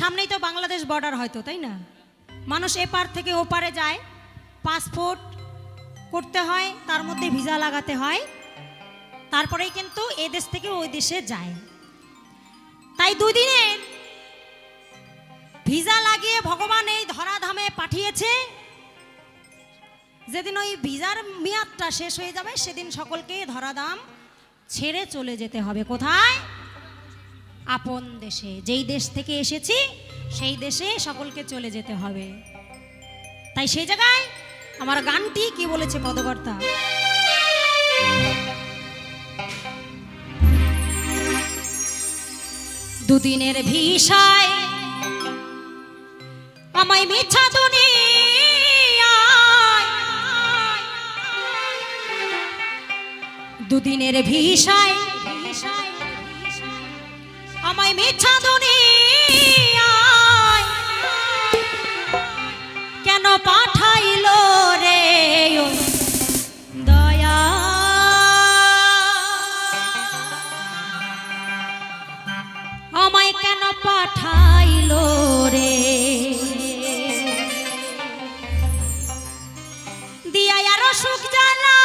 সামনেই তো বাংলাদেশ বর্ডার হয়তো, তাই না? মানুষ এপার থেকে ওপারে যায় পাসপোর্ট করতে হয়, তার মধ্যে ভিসা লাগাতে হয়, তারপরেই কিন্তু এ দেশ থেকে ওই দেশে যায়। তাই দুদিনের ভিসা লাগিয়ে ভগবান এই ধরাধামে পাঠিয়েছে। যেদিন ওই ভিসার মেয়াদটা শেষ হয়ে যাবে, সেদিন সকলকে ধরাধাম ছেড়ে চলে যেতে হবে। কোথায়? আপন দেশে। যেই দেশ থেকে এসেছি, সেই দেশে সকলকে চলে যেতে হবে। তাই সেই জায়গায় আমার গানটি কি বলেছে পদকর্তা? দুদিনের ভিসায় আমায় মিছা দুদিনের ভিসায় আমায় মিছা দুনিয়ায় কেন পাঠাইলো রে দয়া? আমায় কেন পাঠাইলো রে? দিয়া আরও সুখ জ্বালা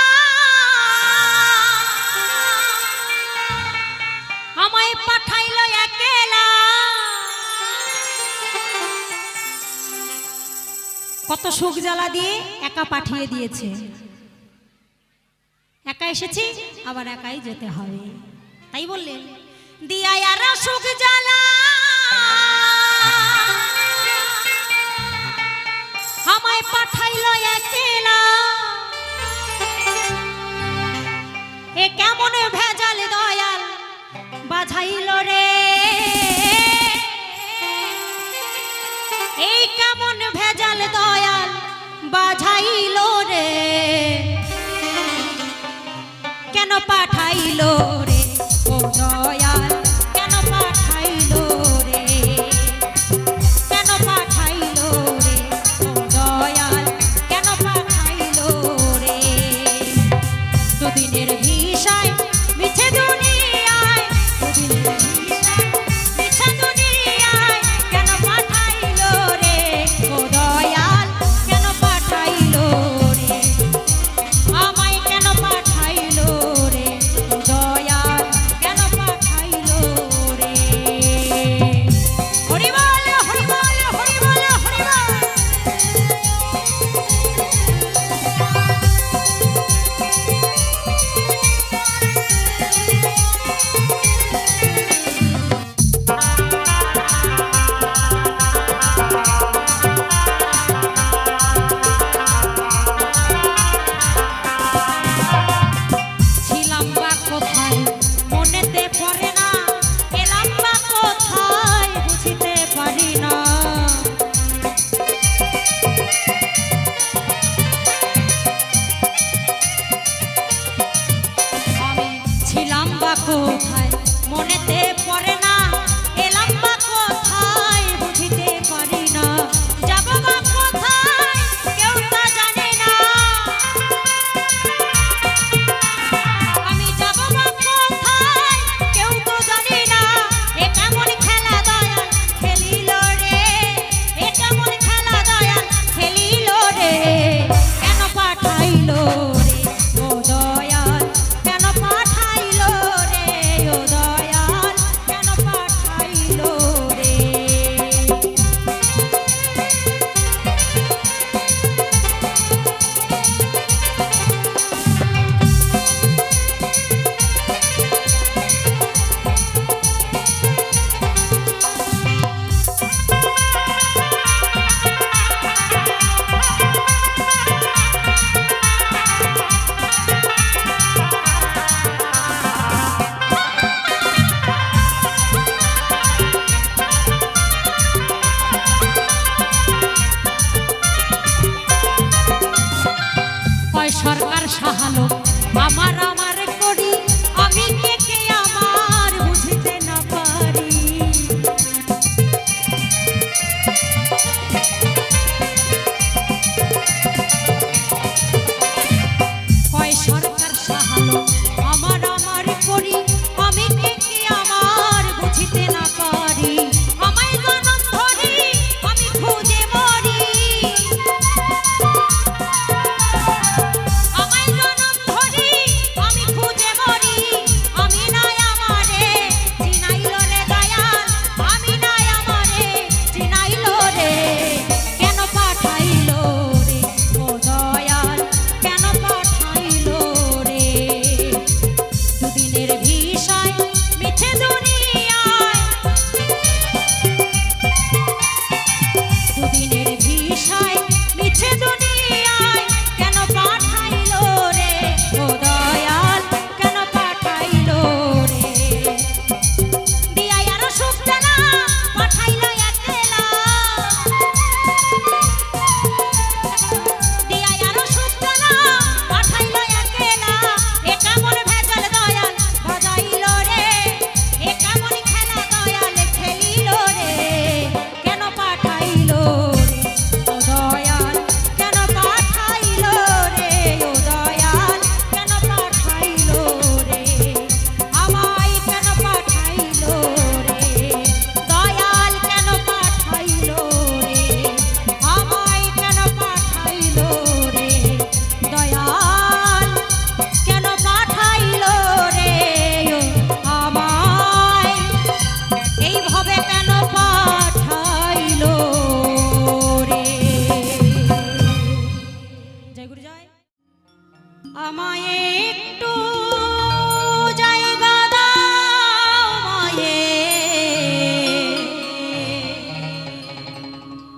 কত সুখ জ্বালা দিয়ে একা পাঠিয়ে দিয়েছে। একা এসেছি, আবার একাই যেতে হবে। তাই বললেন, দিয়া সুখ জ্বালা। আমায় পাঠাইলো একেলা এ কেমন ভেজাল দয়াল বাঝাইল রে বাঝাইল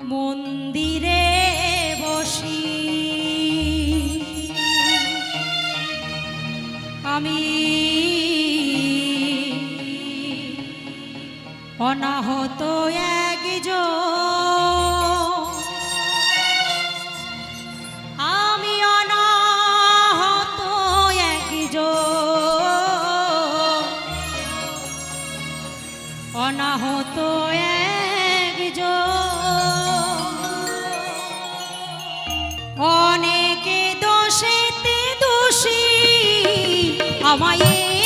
মন্দিরে বসি। আমি অনাহত একজন। আমি অনাহত একজন। অনাহত একজন। দোষেতে দোষী। আমায়